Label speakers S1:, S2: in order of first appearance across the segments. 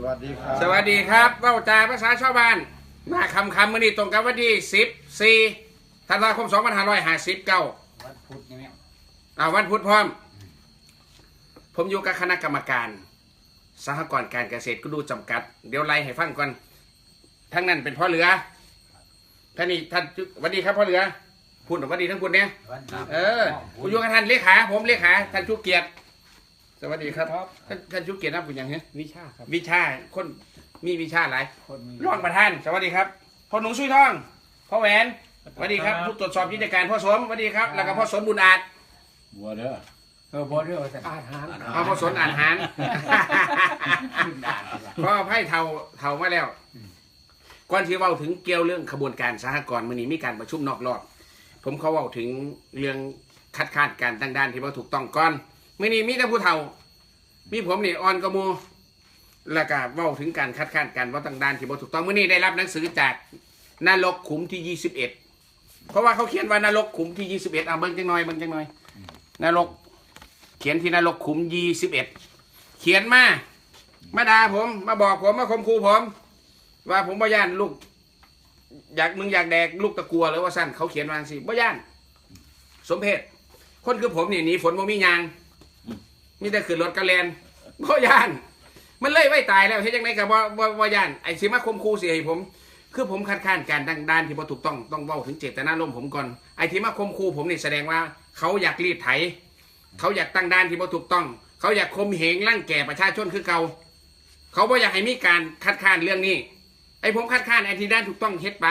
S1: สวัสดีครับ
S2: สวัสดีครับเว้าจาภาษาชาวบ้านมาคำคำมือนี้ตรงกับวันที่สิบสี่ธันวาคมสองพันห้าร้อยห้าสิบเก้า
S3: วัดพุธนี่แม่
S2: อาวันพุธพร้อม ผมอยู่กับคณะกรรมการสหกรณ์การเกษตรก็ดูจำกัด เดี๋ยวไล่ให้ฟังก่อนทั้งนั้นเป็นพ่อเหลือท่านนี่ท่านจุสวัสดีครับพ่อเหลือพูดหน่อยสวัสดีทั้งคุณเนี่ย
S3: วัดพุธ
S2: เออคุณอยู่กับท่านเลขาผมเลขาท่านชุเกียรติ สวัสดีครับ ท่านท่านชุเกียรตินะคุณยังไง
S3: วิชาครับ
S2: วิชาคนมีวิชาหลาย
S3: คนมี
S2: รองประธาน สวัสดีครับพ่อหนุ่มซุยทองพ่อแหวนสวัสดีครับผู้ตรวจสอบกิจการพ่อสมสวัสดีครับ แล้วก็พ่อสมบุญอาจ
S1: บัวเด้อ
S3: เออบอสเรื่องอาหาร
S2: เอาพ่อสนอ่านหาร
S3: ขึ้นด่านเลยล่ะ
S2: ก็ไพ่เทาเทามาแล้วก่อนที่เว้าถึงเกี่ยวเรื่องขบวนการสหกรณ์มื่อนี้มีการประชุมนอกรอบ ผมเขาเว้าถึงเรื่องคัดค้านการตั้งด้านที่ว่าถูกต้องก่อน มื่อนี้มีแต่ผู้เฒ่า มีผมนี่อ่อนกมูแล้วก็เว้าถึงการคัดค้านการว่าตั้งด้านที่ว่ถูกต้องมื่อนี้ได้รับหนังสือจากนรกขุมที่ยี่สิบเอ็ดเพราะว่าเขาเขียนว่านรกขุมที่ยี่สิบเอ็ดเอาเบิ้งจังหน่อยเบิ้งจังหน่อยนรก เขียนที่นรกขุมยี่สิบเอ็ดเขียนมามาด่าผมมาบอกผมมาข่มขู่ผม ว่าผมบ่ย่านลูก อยากมึงอยากแดกลูกตะกัวหรือว่าสั้นเขาเขียนวางสิบ่ย่าน สมเพศคนคือผมนี่หนีฝนบ่มียาง มีแต่ขึ้นรถกระแลนบ่ย่าน มันเลยไว้ตายแล้วเฮ็ดจังไดก็บ่บ่บ่ย่านไอ้สิมาข่มขู่สิให้ผม คือผมคัดค้านการดังด้านที่บ่ถูกต้องต้องเว้าถึงเจตนารมณ์ผมก่อนไอ้ที่มาข่มขู่ผมนี่แสดงว่า เขาอยากรีดไถ เขาอยากตั้งด้านที่บ่ถูกต้อง เขาอยากข่มเหงร่างแก่ประชาชนคือเก่าเขาบ่อยากให้มีการคัดค้านเรื่องนี้ไอ้ผมคัดค้านไอ้ที่ด้านถูกต้องเฮ็ดไป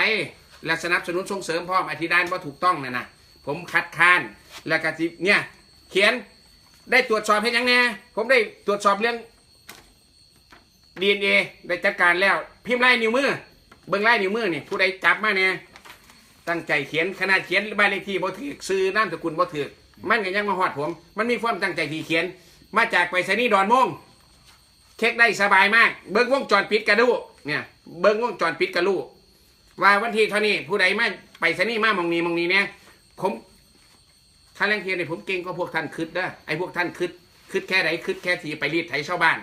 S2: และสนับสนุนส่งเสริมพร้อมไอ้ที่ด้านว่ถูกต้องน่ะนะผมคัดค้านแล้วก็ที่เนี่ยเขียน ได้ตรวจสอบให้ยังแน่ผมได้ตรวจสอบเรื่อง DNA ได้จัดการแล้ว พิมพ์ลายนิ้วมือ เบิ่งลายนิ้วมือนี่ผู้ใดจับมาเนี่ยตั้งใจเขียนขนาดเขียนบ้านเลขที่บ่ถือซื้อนามสกุลบ่ถือมันก็ยังมาฮอดผม มันมีความตั้งใจที่เขียน มาจากไปรษณีย์ดอนโมงเช็คได้สบายมาก เบิ้งวงจรปิดกระดูเนี่ย เบิ้งวงจรปิดกระลูว่าวันที่เท่านี้ผู้ใดมาไปสนี่มามองนี้มองนี้เนี่ยผม ท่านแรงเทียนเนี่ยผมเก่งกว่าพวกท่านคืดนะไอ้พวกท่านคืดคืดแค่ไหนคืดแค่ทีไปรีดไถชาวบ้าน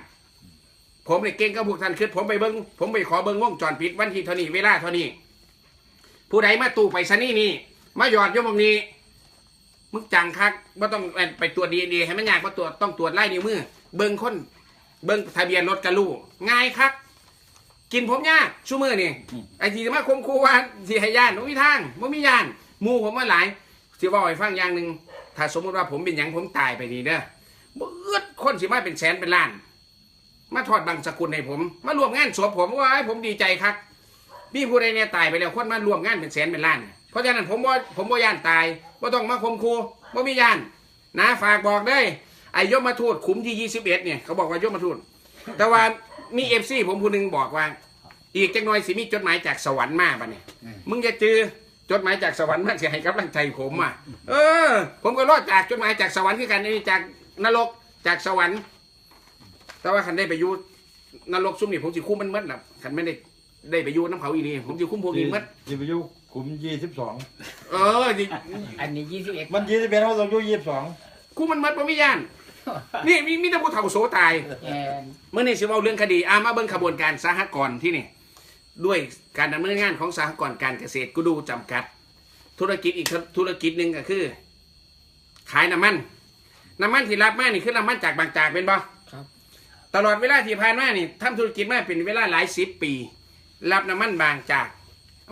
S2: ผมเนี่ยเก่งกว่าพวกท่านคืดผมไปเบิ้งผมไปขอเบิ้งวงจรปิดวันที่เท่านี้เวลาเท่านี้ ผู้ใดมาตู่ไปสนี่นี่มาหยอดอยมองนี้มึงจังคักว่าต้องไปตรวจดีเอ็นเอให้มันยากว่าตรวจต้องตรวจไล่นิ้วมือ เบิ้งคนเบิ้งทะเบียนรถกระลูง่ายครับกินผมยากชูมือนี่ไอ้ที่มาคมคูว่าที่ให้ย่านบ่มีทางบ่มีย่านหมู่ผมมาหลาย สิว่าให้ฟังอย่างหนึ่งถ้าสมมติว่าผมเป็นหยังผมตายไปนี่เด้อบ่เอื้อคนสิมาเป็นแสนเป็นล้าน มาทอดบังสกุลให้ผม มารวมงานศพผมว่าให้ผมดีใจครับมีผู้ใดเนี่ยตายไปแล้วคนมารวมงานเป็นแสนเป็นล้าน เพราะฉะนั้นผมว่าผมบ่ย่านตายบ่ต้องมาคมคูบ่มีย่าน นะฝากบอกได้ไอ้ยมมาทูตขุมที่21เนี่ยเขาบอกว่ายมมาทูตแต่ว่ามีเอฟซีผมผู้หนึงบอกว่า อีกจังหน่อยสิมีจดหมายจากสวรรค์มาบัดเนี่ยมึงจะจือ จดหมายจากสวรรค์มาสิให้กำลังใจผมอะ เออ ผมก็รอดจากจดหมายจากสวรรค์คือกันนี่จากนรกจากสวรรค์ แต่ว่าคันได้ไปอยู่นรกซุ่มนี่ผมสิคุ้มมันหมัดนะคันไม่ได้ได้ไปอยู่น้ำเขาอีนี่ผมสิคุ้มพวกนี้หมัด
S1: จิบยุขุมยี่สิบสอง
S2: เออสิ
S3: อันนี้ยี่สิบเอ็ด
S1: มันยี่สิบเป็นเขาต้องยุยี่สิบสอง
S2: คุ้มมันหมัดผมไม่ย่านนี่มีมีแต่ผู้เฒ่าโสตาย
S3: แอน
S2: เมื่อในสิเว่าเรื่องคดีอามาเบิ่งขบวนการสหกรณ์ที่นี่ ด้วยการดำเนินงานของสหกรณ์การเกษตรกูดูจำกัด ธุรกิจอีกธุรกิจหนึ่งก็คือ ขายน้ำมันน้ำมันที่รับมานี่คือน้ำมันจากบางจากเป็นบ่
S3: ครับ
S2: ตลอดเวลาที่ผ่านมานี่ทำธุรกิจมาเป็นเวลาหลายสิบปี รับน้ำมันบางจาก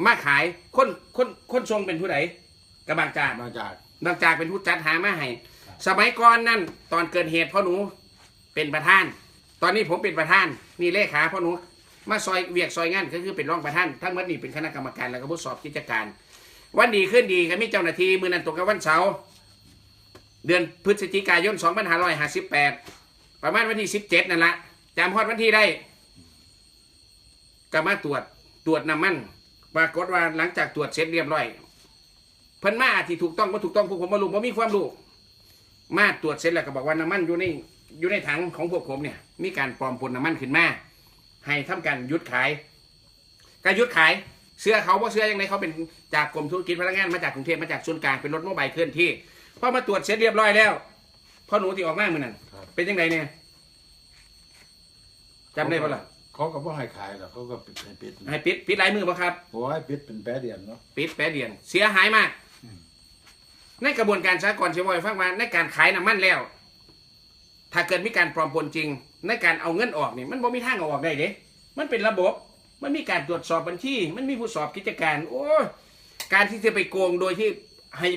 S2: มาขายคนคนคนทรงเป็นผู้ใดกับบางจาก
S1: มาจาก
S2: บางจากเป็นผู้จัดหามาให้สมัยก่อนนั่นตอนเกิดเหตุพ่อหนูเป็นประธาน ตอนนี้ผมเป็นประธานนี่เลขาพ่อหนู มาซอยเวียกซอยงานก็คือเป็นรองประธานทั้งหมดนี่เป็นคณะกรรมการแล้วก็ผู้สอบกิจการ วันดีขึ้นดีก็มีเจ้าหน้าที่มือนันตกกับวันเสาร์เดือนพฤศจิกายน2558 ประมาณวันที่ 17 นั่นละจำฮอดวันที่ได้ก็มาตรวจตรวจน้ำมันปรากฏว่าหลังจากตรวจเสร็จเรียบร้อยเพิ่นมาที่ถูกต้องว่าถูกต้องพวกผมมารู้ว่ามีความรู้มาตรวจเสร็จแล้วก็บอกว่าน้ำมันอยู่ในอยู่ในถังของพวกผมเนี่ย มีการปลอมปนน้ำมันขึ้นมา ให้ทำการหยุดขายการหยุดขายเสื้อเขาว่าเสื้อยังไงเขาเป็นจากกรมธุรกิจพลังงานมาจากกรุงเทพมาจากส่วนกลางเป็นรถโมบายเคลื่อนที่พอมาตรวจเสร็จเรียบร้อยแล้วพ่อหนูที่ออกมาเมื่อนั้นเป็นยังไงเนี่ยจำได้ปะล่ะ
S1: เขาก็บ่ให้ขายหรอกเขาก็ปิดให้ปิด
S2: ให้ปิดปิดหลายมือบ่ครับ
S1: โอ้ยปิดเป็นแปดเดือนเนาะ
S2: ปิดแปดเดือนเสียหายมากในกระบวนการสากลเชียวบอยฟังว่าในการขายน้ำมันแล้ว ถ้าเกิดมีการปลอมปนจริง ในการเอาเงินออกนี่มันบ่มีทางเอาออกได้เด้ มันเป็นระบบ มันมีการตรวจสอบบัญชี มันมีผู้สอบกิจการ โอ้ยการที่จะไปโกงโดยที่ให้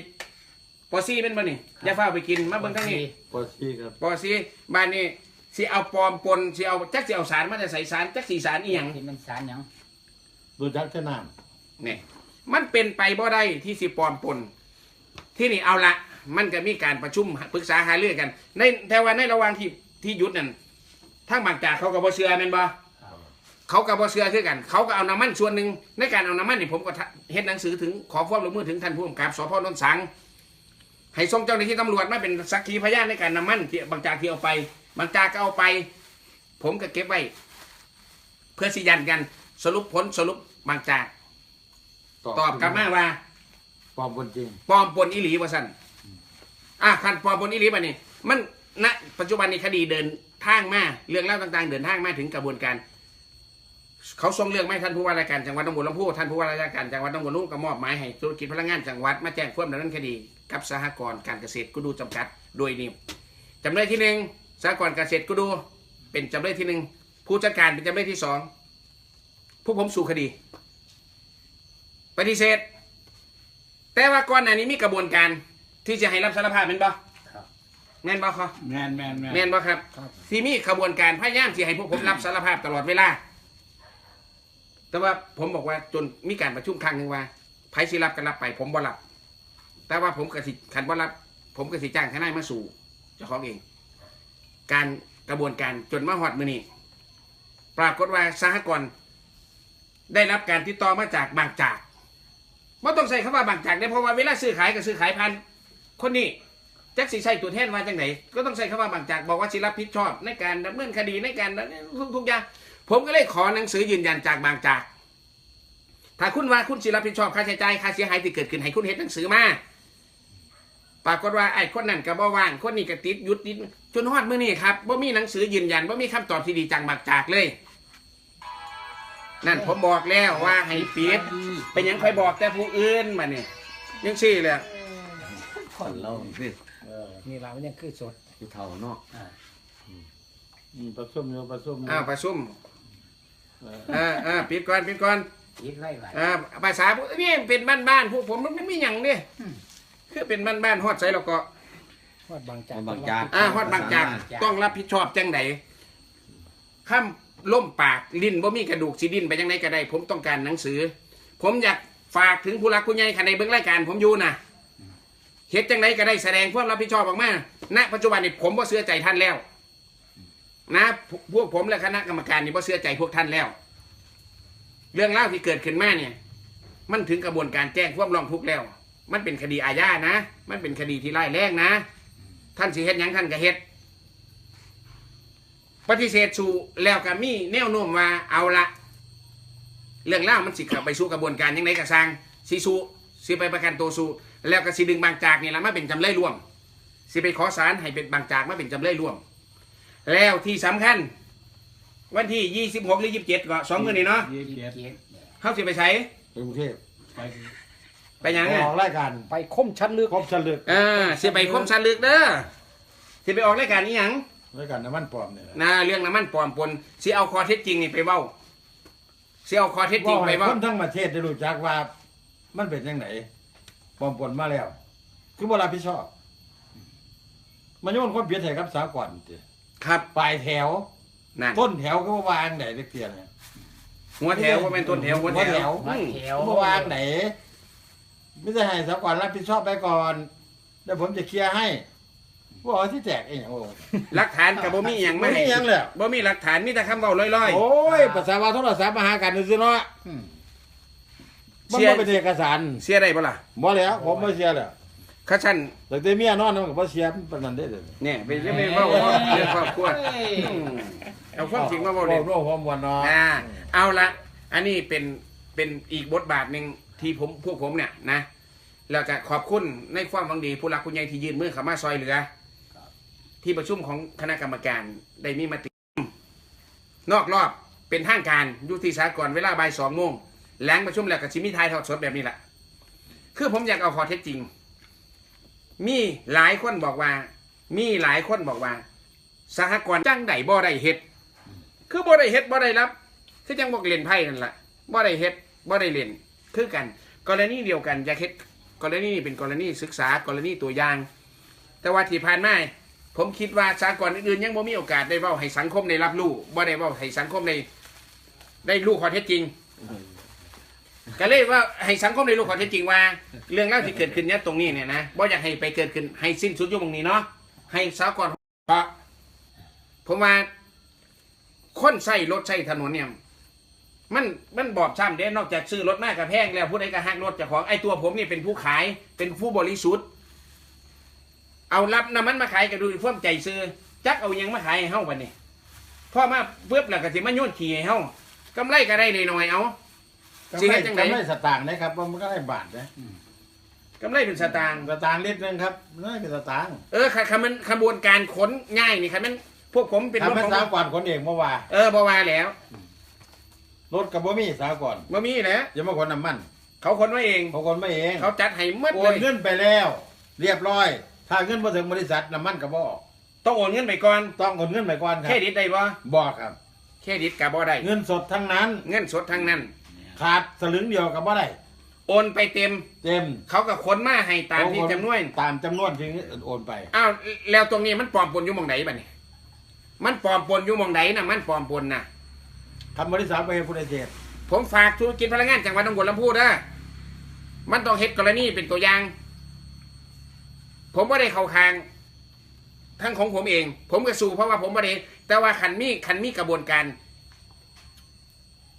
S2: ปอซี่เป็นบ่นี่อย่าฟ้าไปกินมาเบิ่งทางนี้
S1: พอที่ครับ
S2: ปอซี่บ้านนี้สิเอาปลอมปนสิเอาจักสิเอาสารมาจะใส่สารจักสีสารอีหยัง
S3: ที่มันสารหยัง
S1: ดูจักแค่น้
S2: เนี่ยมันเป็นไปบ่ได้ที่สิปลอมปน ที่นี่เอาละมันก็มีการประชุมปรึกษาหารือกัน ในแต่ว่าในระหว่างที่ที่หยุดนั่น ทางบางจากเขาก็บ่เชื่อแม่นบ่เขาก็บ่เชื่อคือกัน เขาก็เอาน้ำมันส่วนหนึ่งในการเอาน้ำมันนี่ผมก็เฮ็ดหนังสือถึงขอความร่วมมือถึงท่านผู้กำกับสพนนสังให้ส่งเจ้าหน้าที่ตำรวจมาเป็นสักขีพยานในการนำมันที่บางจากที่เอาไป บางจากก็เอาไป ผมก็เก็บไว้ เพื่อสิยันกัน สรุปผลสรุปบางจากำตอบกลับมาว่า
S1: ปลอมคนจริง
S2: ปลอมปนอิหลีว่าสั่นอะคันปลอมปนอิหลีป่ะนี่มันณปัจจุบันนี้คดีเดิน ทางมาเรื่องเล่าต่างๆ เดินทางมาถึงกระบวนการ เขาส่งเรื่องไม่ท่านผู้ว่าราชการจังหวัดตำบลลำพูท่านผู้ว่าราชการจังหวัดตำบลลูกก็มอบหมายให้ธุรกิจพลังงานจังหวัดมาแจ้งความดำเนินคดี กับสหกรณ์การเกษตรกุดูจำกัดโดยนี้จำเลยที่หนึ่งสหกรณ์เกษตรกุดูเป็นจำเลยที่หนึ่งผู้จัดการเป็นจำเลยที่สองผู้ผมสู่คดี ปฏิเสธ แต่ว่าก่อนหน้านี้มีกระบวนการที่จะให้รับสารภาพเป็นบ่
S3: ครับ
S2: แม่นบ่ครับ
S1: แม่นแม่นแม่น
S2: แม่นบ่ครับ
S3: ครับ
S2: ที่มีกระบวนการพยายามที่ให้พวกผมรับสารภาพตลอดเวลา แต่ว่าผมบอกว่าจนมีการประชุมครั้งหนึ่งว่าไผสิรับก็รับไป ผมบ่รับ แต่ว่าผมกสิขันบ่รับ ผมกสิจ้างทนายมาสู่เจ้าของเอง การกระบวนการจนมาฮอดมื้อนี้ปรากฏว่าสหกรณ์ได้รับการติดต่อมาจากบางจากไม่ต้องใส่คำว่าบางจากได้เพราะว่าเวลาซื้อขายก็ซื้อขายพันคนนี้แจ็คสีใส่ตัวแทนมาจากไหนก็ต้องใส่คำว่าบางจากบอกว่าสิรับผิดชอบในการดำเนินคดีในการทุกทุกอย่างผมก็เลยขอหนังสือยืนยันจากบางจาก ถ้าคุณว่าคุณสิรับผิดชอบค่าใช้จ่ายค่าเสียหายที่เกิดขึ้นให้คุณเห็นหนังสือมาปรากฏว่าไอ้คนนั้นก็บ่ว่างคนนี้ก็ติดยุดติดจนฮอดมื้อนี้ครับบ่มีหนังสือยืนยันบ่มีคำตอบที่ดีจากบางจากเลย นั่นผมบอกแล้วว่าให้ปิดเป็นยังคอยบอกแต่ผู้อื่นมาเนี่ยยังซี่เลย
S4: คนเราสิ
S3: นี่เราเนี่ยคือสด
S4: ผู้เฒ่าเนาะ
S3: อ่า
S1: อืมประชุมอยู่ประชุมอยู่
S2: อ้าวประชุม
S1: เออ
S2: อ่าอ่าปิดก่อนปิดก่อน
S3: คิดไว้ไว้
S2: อ่าภาษาพวกนี่เป็นบ้านบ้านๆพวกผมมันไม่มีหยังเนี่ย
S3: อืม
S2: คือเป็นบ้านบ้านๆฮอดใส่แล้วก็
S3: ฮอดบางจาก
S4: บางจาก
S2: อ่าฮอดบางจากต้องรับผิดชอบจังไดข้ามล่มปากลิ้นบ่มีกระดูกสิดิ้นไปจังไดก็ได้ ผมต้องการหนังสือ ผมอยากฝากถึงผู้หลักผู้ใหญ่ขันในเบื้องรายการผมอยู่นะ เฮ็ดจังไดก็ได้แสดงความรับผิดชอบออกมาณปัจจุบันนี้ผมบ่เชื่อใจท่านแล้ว นะ พวกผมและคณะกรรมการนี่บ่เชื่อใจพวกท่านแล้ว เรื่องเล่าที่เกิดขึ้นมาเนี่ย มันถึงกระบวนการแจ้งความร้องทุกข์แล้ว มันเป็นคดีอาญานะ มันเป็นคดีที่ร้ายแรงนะ ท่านสิเฮ็ดยังท่านก็เฮ็ดปฏิเสธสู่แล้วก็มีแนวโน้มว่าเอาละเรื่องเล่ามันสิข้าไปสู่กระบวนการยังไงก็สร้างสิสู่สิไปประกันตัวสู่ แล้วก็สิดึงบางจากนี่ละมาเป็นจำเลยร่วม สิไปขอศาลให้เป็นบางจากมาเป็นจำเลยร่วม แล้วที่สำคัญ วันที่26หรือ27ก็สองมื้อนี้เนาะ
S1: ยี่สิบเจ็ด
S3: เกียรติ
S2: เขาสิไปใช้
S1: กรุงเทพไป
S2: ไปหยัง
S1: อ
S2: ไง
S1: อกรายการ
S3: ไปคมชัดลึก
S1: ครบฉลึก
S2: เออสิไปคมสันลึกเด้อสิไปออกรายการนี้หยัง
S1: รายการน้ำมันปลอมเนี่ย
S2: นะเรื่องน้ำมันปลอมปนสิเอาข้อเท็จจริงนี่ไปเว้าสิเอาข้อเท็จจริง
S1: ว่า
S2: ไป
S1: ให้
S2: เว้า
S1: คนทั้งประเทศได้รู้จักว่ามันเป็นยังไง ปลอมปนมาแล้ว คือบ่รับผิดชอบ มันโยนคนเบียดให้กับสากลติ
S2: ครับ
S1: ปลายแถว
S2: นั่น
S1: ต้นแถวก็บ่วางไหนเล็กเทียนเนี่ย
S2: หัวแถวว่าเป็นต้นแถวหัวแถ
S1: หัวแถ
S2: ว
S1: ว
S3: มา
S2: อืม
S3: แถว
S1: ก็บ่วางไหนไม่ได้ให้สากลรับผิดชอบไปก่อนเดี๋ยวผมจะเคลียร์ให้ว่าเอาที่แจกเองโอ้
S2: หลักฐานกับบ่มีหยัง
S1: ไม่
S2: ไม่
S1: มีหยังเลย
S2: บ่มีหลักฐานมีแต่คำเว้าลอย
S1: โอ้ยภาษาว่าโทรศัพท์มาหากันซื่อๆเนาะ
S3: อืม
S1: มันบ่เป็นเอกสาร
S2: ๆเสียได้บ่ล่ะ
S1: บ่แล้วผมบ่เสียแล้ว
S2: ข้าชัน
S1: แต่แต่เมียนอนมันก็บ่เสียปานนั้นเด้อเด้อ
S2: เนี่ยไปเรื่องเว้าเรื่องครอบครัวอืมเอาความจริงมาเว้าเล่น
S1: โอ้โหความวันเนาะ
S2: อ่าเอาละอันนี้เป็นเป็นอีกบทบาทหนึ่งที่ผมพวกผมเนี่ยนะแล้วก็ขอบคุณในความหวังดีผู้หลักผู้ใหญ่ที่ยืนมือเข้ามาซอยเหลือ ที่ประชุมของคณะกรรมการได้มีมติ นอกรอบเป็นทางการอยู่ที่สากลเวลาบ่ายสองโมง แหลงประชุมแล้วก็ชิมีทยทอดสดแบบนี้แหละคือผมอยากเอาข้อเท็จจริง มีหลายคนบอกว่า มีหลายคนบอกว่า สหกรณ์จ้างไดบ่ได้เฮ็ด คือบ่ได้เฮ็ดบ่ได้รับ คือจังบอกเล่นไพ่นั่นแหละบ่ได้เฮ็ดบ่ได้เล่น คือกัน กรณีเดียวกันอยากเฮ็ดกรณีนี้เป็นกรณีศึกษากรณีตัวอย่าง แต่ว่าที่ผ่านมาผมคิดว่าสากลอื่นๆยังบ่มีโอกาสได้เว้าให้สังคมได้รับรู้บ่ได้เว้าให้สังคมได้ได้รู้ข้อเท็จจริง ก็เลยว่าให้สังคมได้รู้ข้อเท็จริงว่า เรื่องเล่าวที่เกิดขึ้นเนี่ยตรงนี้เนี่ยนะบ่อยากให้ไปเกิดขึ้นให้สิ้นสุดอยู่ตรงนี้เนาะให้สากลเพราะผมว่าคนใช้รถใช้ถนนเนี่ย มันมันบอบช้ำเด้นอกจากซื้อรถมากกับแพงแล้วผู้ใดก็หักรถจ้าของไอ้ตัวผมนี่เป็นผู้ขายเป็นผู้บริสุทธิ์เอารับน้ำมันมาขายก็ดูพ่วมใจซื้อจักเอายังมาขายให้เฮาบัดนี้พ่อมาเพื่อแล้วก็สิมาโยนขี่ให้เฮากำไรก็ได้หน่อยๆเอา สิ
S1: กำไร
S2: เฮ็ดจังได
S1: กำไรสตางค์นะครับว่ามันก็ได้บาทนะ
S2: กำไรเป็นสตางค์
S1: สตางค์นิดนึงครับน้อยเป็นสตางค์
S2: เออค่ะคำมันขบวนการขนง่ายนี่ครับมันพวกผมเป็นร
S1: ทำ
S2: ถ
S1: ให้
S2: ของ
S1: สาวก่อนคนเองเมื่อวาน
S2: เออบ่ว่าแล้ว
S1: รถกับบ่มีสาวก่อน
S2: บ่มีแหล้ว
S1: อย่ามาคนน้ำมัน
S2: เขาขนมาเอง
S1: เขาคนไม่เอง
S2: เขาจัดให้หมด
S1: โอ
S2: เล
S1: น
S2: ย
S1: เงินไปแล้ว เรียบร้อย ถ้าเงินมาถึงบริษัทน้ำมันก็บ่ออก
S2: ต้องโอนเงินไปก่อน
S1: ต้องโอนเงินไปก่อนค
S2: เค
S1: รั
S2: ร
S1: บ
S2: ดิตได้บ่
S1: บ่ครับ
S2: เครดิตก็บ่ได้
S1: เงินสดทั้งนั้น
S2: เงินสดทั้งนั้น
S1: ขาดสลึงเดียวก็บ่ได้
S2: โอนไปเต็ม
S1: เต็ม
S2: เขาก็ขนมาให้ตามที่จำนวน
S1: ตามจำนวนที่โอนไป
S2: อ้าวแล้วตรงนี้มันปลอมปนอยู่หมองไหนบัดนี้มันปลอมปนอยู่หมองไหนน่ะมันปลอมปนน่ะ
S1: ทำบริษัทไปให้ผู้ใดเจ็ด
S2: ผมฝากธุรกิจพลังงานจังหวัดหนองบัวลำพูเด้อมันต้องเฮ็ดกรณีเป็นตัวอย่าง ผมไม่ได้เข้าคาง ทั้งของผมเอง ผมก็สู้เพราะว่าผมไม่ได้แต่ว่าขันมีขันมีกระบวนการ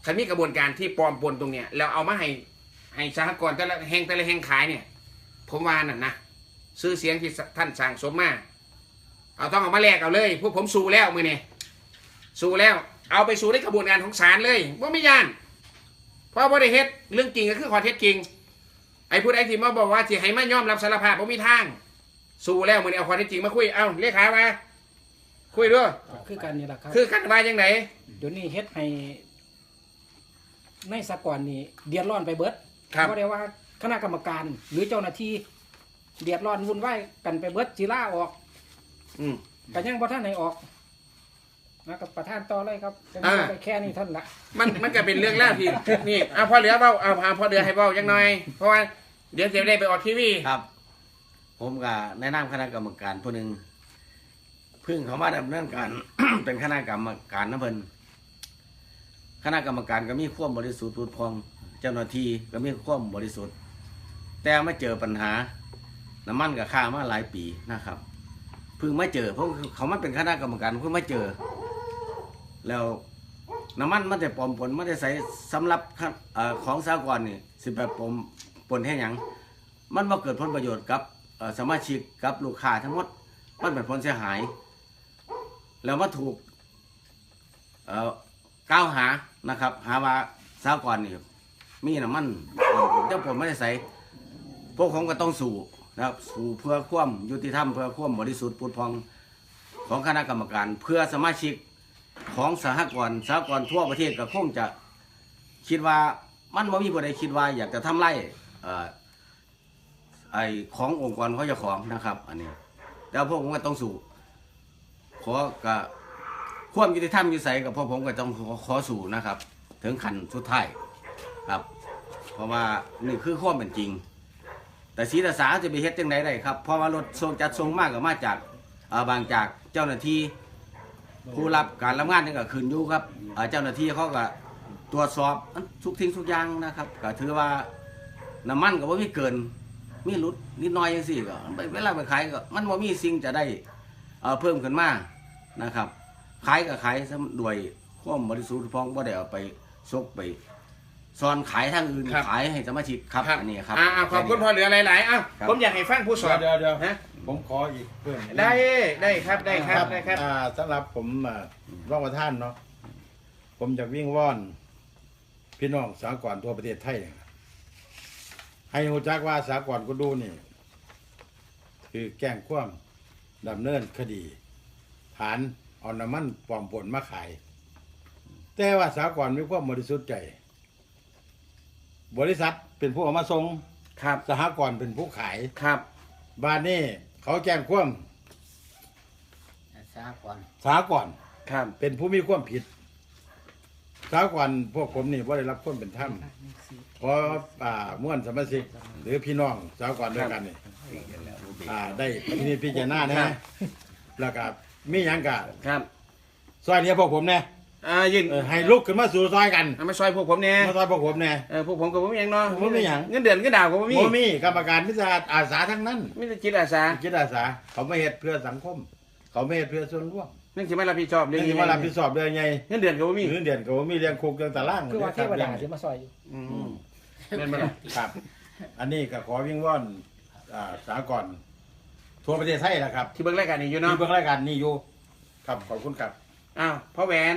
S2: ขันมีกระบวนการที่ปลอมปนตรงเนี้ยแล้วเอามาให้ให้สหกรณ์แต่ละแห่งแต่ละแห่งขายเนี่ย ผมว่านั่นนะซื้อเสียงที่ท่านสั่งสมมาเอาต้องเอามาแลกเอาเลยพวกผมสู้แล้วมือนี่สู้แล้ว เอาไปสู่ในกระบวนการของศาลเลยว่าไม่ยาน เพราะว่าได้เฮ็ดเรื่องจริงก็คือข้อเท็จจริง ไอ้ผู้ใดที่มาบอกว่าสิให้มายอมรับสารภาพผมมีทาง สู้แล้วมือนี้เอาข้อเท็จจริงมาคุย เอ้าเรียกขามาคุยด้วย
S3: คือกันนี่แหละครับ
S2: คือกันว่าจังไหน
S3: เดี๋ยวนี้เฮ็ดให้ ในสากลนี่เดือดร้อนไปเบิด
S2: ครับ
S3: เพราะได้ว่าคณะกรรมการหรือเจ้าหน้าที่เดือดร้อนวุ่นวายกันไปเบิดจีล่าออก
S2: อืม
S3: กันยังประท่านให้ออกนะกับประธานต่อเลยครับจะ
S2: อ่า
S3: ไปแค่นี้ท่านละ
S2: มันมันก็เป็นเรื่องแรกที่นี่เอาพอเหลือเบ้าเอาเอาพอเหลือให้เบ้าจังหน่อยเพราะว่าเดี๋ยวจะได้ไปออกทีวี
S4: ครับ ผมก็แนะนำคณะกรรมการผู้หนึ่งเพึ่งเขามาดำเนินการ เป็นคณะกรรมการนะเพิ่น คณะกรรมการก็มีความบริสุทธิ์ผุดพองเจ้าหน้าที่ก็มีความบริสุทธิ์ แต่มาเจอปัญหาน้ำมันกับค่ามาหลายปีนะครับเพิ่งมาเจอเพราะเขามาเป็นคณะกรรมการเพิ่งมาเจอ แล้วน้ำมันมันจะปลอมปนมันจะใส่สำหรับขั้นเอ่อของสากลนี่สิแบบปลอมปนให้ยังมันมาเกิดผลประโยชน์กับสมาชิกกับลูกค้าทั้งหมดมันเป็นผลเสียหาย แล้วมาถูกกล่าวหา นะครับ หาว่าสากลนี่มีน้ำมันเจ้าผมไม่ได้ใส่พวกผมก็ต้องสู้นะครับ สู้เพื่อความยุติธรรมเพื่อความบริสุทธิ์พุทธพองของคณะกรรมการ เพื่อสมาชิกของสหกรณ์สหกรณ์ทั่วประเทศก็คงจะคิดว่ามันไม่มีผู้ใดคิดว่าอยากจะทำไร่ไอขององค์กรเขาจะของนะครับ อันนี้ แล้วพวกผมก็ต้องสู้ขอกับ ความยุติธรรมยุติใสกับพวกผมก็ต้องขอขอสู้นะครับ ถึงขั้นสุดท้ายครับ เพราะว่านี่คือความเป็นจริง แต่ศรีตาสาจะไปเฮ็ดจังไดได้ครับเพราะว่ารถทรงจัดทรงมากก็มาจากบางจากเจ้าหน้าที่ผู้รับการรับงานนี่ก็ขึ้นอยู่ครับเจ้าหน้าที่เขาก็ตรวจสอบทุกทิ้งทุกอย่างนะครับก็ถือว่าน้ำมันก็บ่ามีเกิน มีรุดนิดน้อยจังซี่ก็เวลาไปขายก็มันบ่มีสิ่งจะได้เอ่อเพิ่มขึ้นมานะครับ ขายก็ขายซะด้วยความบริสุทธิ์พองบ่ได้เอาไปซกไปซ่อนขายทางอื่น
S2: ครับ
S4: ขายให้สมาชิกครับอันนี้ครับ
S2: อ่าอ่าขอบคุณพอเหลือหลายๆเอ้า
S4: ครับ
S2: ผมอยากให้ฟังผู้สอน
S1: เดี๋ยวเดี๋ยว
S2: ฮะ
S1: ผมขออีกเพิ่ม
S2: ได้ได้ครับได้ครับได้ครับ
S1: อ่าสำหรับผมอ่าร่องประท่านเนาะผมจะวิ่งว่อน พี่น้องสากลทั่วประเทศไทยนะครับให้หูจักว่าสากลก็ดูนี่ คือแกล้งคว่ำดำเนินคดี ฐาน เอาน้ำมันปลอมปนมาขาย แต่ว่าสากลมีความบริสุทธิ์ใจ บริษัทเป็นผู้เอามาส่ง
S2: ครับ
S1: สหกรณ์เป็นผู้ขาย
S2: ครับ
S1: บ้านนี้เขาแจ้งความ
S3: สาก่อน
S1: สหกรณ์
S2: ครับ
S1: เป็นผู้มีความผิดสหกรณ์พวกผมนี่ว่าได้รับความเป็นธรรมเพราะอ่าม่วนสมาชิกหรือพี่น้องสหกรณ์ด้วยกันนี่อ่าได้พินิจพิจารณา
S2: ครั
S1: นะ
S2: บ
S1: แล้วก็ มีหยังกะ
S2: ครับ
S1: ซอยเนี้ยพวกผมเนี่ย
S2: อ่ายืน
S1: เออให้ลุกขึ้นมาสู่ซอยกัน
S2: เอามาซอยพวกผมเนี่ย
S1: มาซอยพวกผมเนี่ย
S2: เออพวกผมกับผมเองเนาะ
S1: ผมมีหยัง
S2: เงินเดือนเงินดาวกับผมมี
S1: โมมีกรรมการมิตรอาสาทั้งนั้น
S2: ไมแต่ได้จิตอาสา
S1: จิตอาสาเขาไม่เหตุเพื่อสังคม เขาไม่เหตุเพื่อส่วนรวม
S2: เรื่องที่ไม่รับผิดชอบเรื่
S1: เรื่
S2: อ
S1: องง
S2: นี้
S1: ที่มารับผิดชอบเรื่องไง
S2: เงินเดือนกับผมมี
S1: เรื่องเดือนก็บ่มีเรื่องคุกเรื่องตาราง
S3: คือว่าเท
S1: รื่ง
S3: ว
S1: รับ
S3: ดา
S1: รื่อง
S3: ที่มาซอยอยู่
S2: อื
S1: อื
S2: ม
S1: ม
S2: เงินมาละ
S1: ครับ อันนี้ก็ขอวิ่งว่อนอ่าสากล ทั่วประเทศไทยนะครับ
S2: ที่เบิ่งรายการนี้อยู่
S1: มี
S2: เนาะ
S1: เบื้องรายการนี้อยู่ ครับขอบคุณครับ
S2: อ้าวพ่อแหวน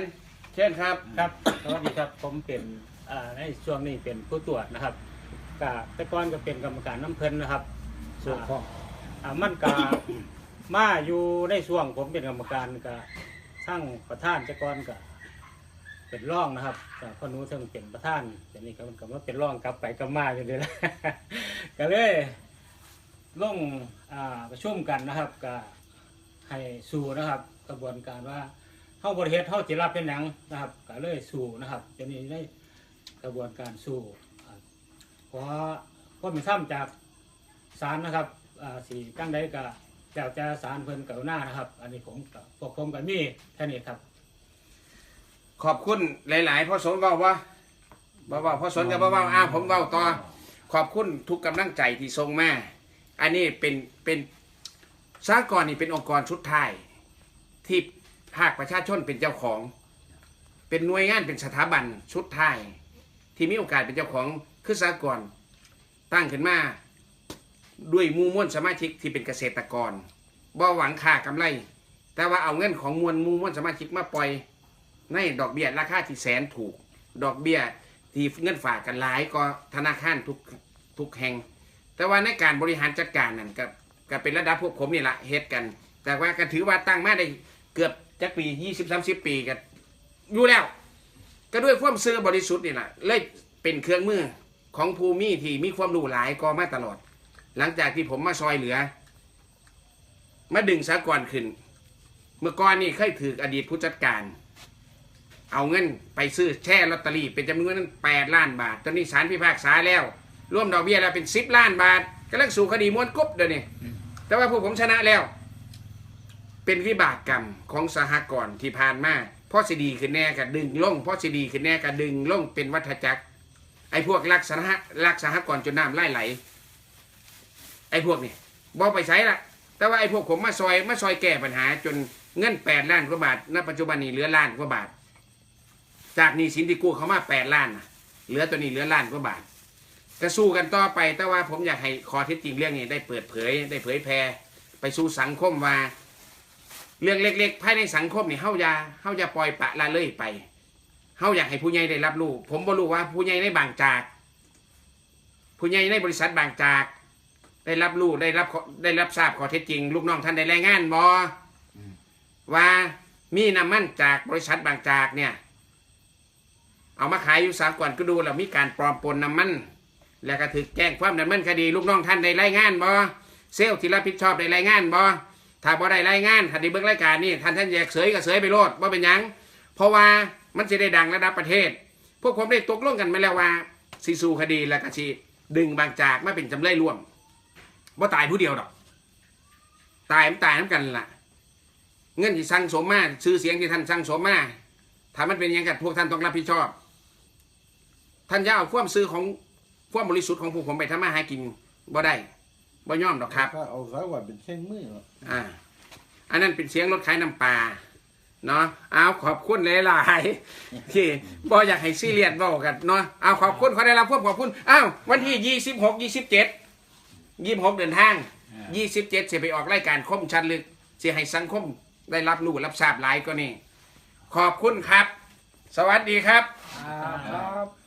S2: เชิญครับ
S5: ครับสวัสดีครับผมเป็นอ่าในช่วงนี้เป็นผู้ตรวจนะครับกะแต่ก่อนก็เป็นกรรมการน้ำเพลินนะครับส่วนของอ่ามันกะ มาอยู่ในช่วงผมเป็นกรรมการกะทั้งประธานแต่ก่อนกะเป็นร่องนะครับแต่พอหนู้ถึงเป็นประธานแต่นี่ก็มันก็มาเป็นร่องกลับไปกลับมาอยู่เลยละ ก็เลย ลงอ่าประชุมกันนะครับก็ให้สู่นะครับกระบวนการว่าเข้าบริเฮ็ดเข้าจิรับเป็นหนังนะครับก็เลยสู่นะครับจะนี้ได้กระบวนการสู่อ่าเพราะก็มีข้ามจากศาลนะครับสีตั้งใดก็แล้วจะศาลเพิ่นกรุณานะครับ อันนี้ผมพวกผมกับมี่แค่นี้ครับ
S2: ขอบคุณหลาย ๆพ่อสนเบาว่าเบาเบาพ่อสนกับเบาเบาอ้าวผมเบาต่อขอบคุณทุกกำลังใจที่ส่งมา อันนี้เป็นเป็นสากรณ์นี่เป็นองค์กรชุดไทยที่ภาคประชาชนเป็นเจ้าของ เป็นหน่วยงานเป็นสถาบันชุดไทยที่มีโอกาสเป็นเจ้าของคือสากรณ์ตั้งขึ้นมาด้วยมูมวนสมาชิกที่เป็นเกษตรกรบ่หวังค่ากำไร แต่ว่าเอาเงินของมวลมูมวนสมาชิกมาปล่อยในดอกเบี้ยราคาที่แสนถูก ดอกเบี้ยที่เงินฝากกันหลายก็ธนาคารทุกทุกแห่ง แต่ว่าในการบริหารจัดการนั่นก็ก็เป็นระดับพวกผมนี่แหละเฮ็ดกัน แต่ว่าก็ถือว่าตั้งมาได้เกือบจักปียี่สิบสามสิบปีกันอยู่แล้ว ก็ด้วยความเสื่อบริสุทธิ์นี่แหละเลยเป็นเครื่องมือของภูมิที่มีความรู้หลายก็มาตลอด หลังจากที่ผมมาซอยเหลือ มาดึงสากลขึ้น เมื่อก่อนนี่เคยถืออดีตผู้จัดการ เอาเงินไปซื้อแช่ลอตเตอรี่เป็นจำนวนนั้นแปดล้านบาท ตอนนี้ศาลพิพากษาแล้ว ร่วมดอกเบี้ยแล้วเป็นสิบล้านบาทกำลังสู่คดีม้วนกบเดี๋ยวนี้แต่ว่าพวกผมชนะแล้ว เป็นวิบากกรรมของสหกรณ์ที่ผ่านมาพ่อสิดีขึ้นแน่กับดึงล่งพ่อสิดีขึ้นแน่กับดึงล่งเป็นวัฏจักร ไอ้พวกลักษณะลักสหกรณ์จนน้ำไล่ไหล ไอ้พวกนี่บอไปใช้ละแต่ว่าไอ้พวกผมมาซอยมาซอยแก้ปัญหา จนเงินแปดล้านกว่าบาทณปัจจุบันนี้เหลือล้านกว่าบาท จากหนี้สินที่กู้เขามาแปดล้านนะเหลือตัวนี้เหลือล้านกว่าบาท ก็สู้กันต่อไป แต่ว่าผมอยากให้ข้อเท็จจริงเรื่องนี้ได้เปิดเผย ได้เผยแพร่ไปสู่สังคมว่า เรื่องเล็ก ๆ ภายในสังคมนี่เฮาอย่าเฮาอย่าปล่อยปะละเลยไปเฮาอยากให้ผู้ใหญ่ได้รับรู้ผมบ่รู้ว่าผู้ใหญ่ในบางจาก ผู้ใหญ่ในบริษัทบางจาก ได้รับรู้ได้รับได้รับทราบข้อเท็จจริง ลูกน้องท่านได้รายงานบอว่ามีน้ำมันจากบริษัทบางจากเนี่ย เอามาขายอยู่สามก่อนก็ดูแล้วมีการปลอมปนน้ำมัน แล้วก็ถือแจ้งความดำเนินคดีลูกน้องท่านได้รายงานบอเซลล์ที่รับผิดชอบได้รายงานบอถ้าบ่ได้รายงานท่านได้เบิ่งรายการนี่ท่านท่านแยกเสยก็เสยไปโลดว่เป็นหยัง เพราะว่ามันจะได้ดังระดับประเทศ พวกผมได้ตกลงกันมาแล้วว่าสิสู้คดีแล้วก็สิดึงบางจากมาเป็นจำเลยร่วมว่ตายผู้เดียวดอก ตายมันตายน้ำกันล่ะ เงินที่สั่งสมมาชื่อเสียงที่ท่านสั่งสมมาถ้ามันเป็นอย่างกันพวกท่านต้องรับผิดชอบ ท่านจะเอาความซื้อของ ความบริสุทธิ์ของพวกผมไปทำมาหากินบ่ได้บ่ย่อมดอกครับ
S1: ถ้าเอาสากลเป็นเช่งมือ
S2: อ่า อันนั้นเป็นเสียงรถขายน้ำปลาเนาะเอาขอบคุณหลายๆที่บ่อยากให้ซีเรียสเว้ากันเนาะเอาขอบคุณเขาได้รับพวกขอบคุณอ้าววันที่ยี่สิบหกยี่สิบเจ็ดยี่สิบหกเดินทางยี่สิบเจ็ดจะไปออกรายการคมชัดลึกจะให้สังคมได้รับรู้รับทราบหลายก็นี่ขอบคุณครับ สวัสดีครับ
S3: ครับ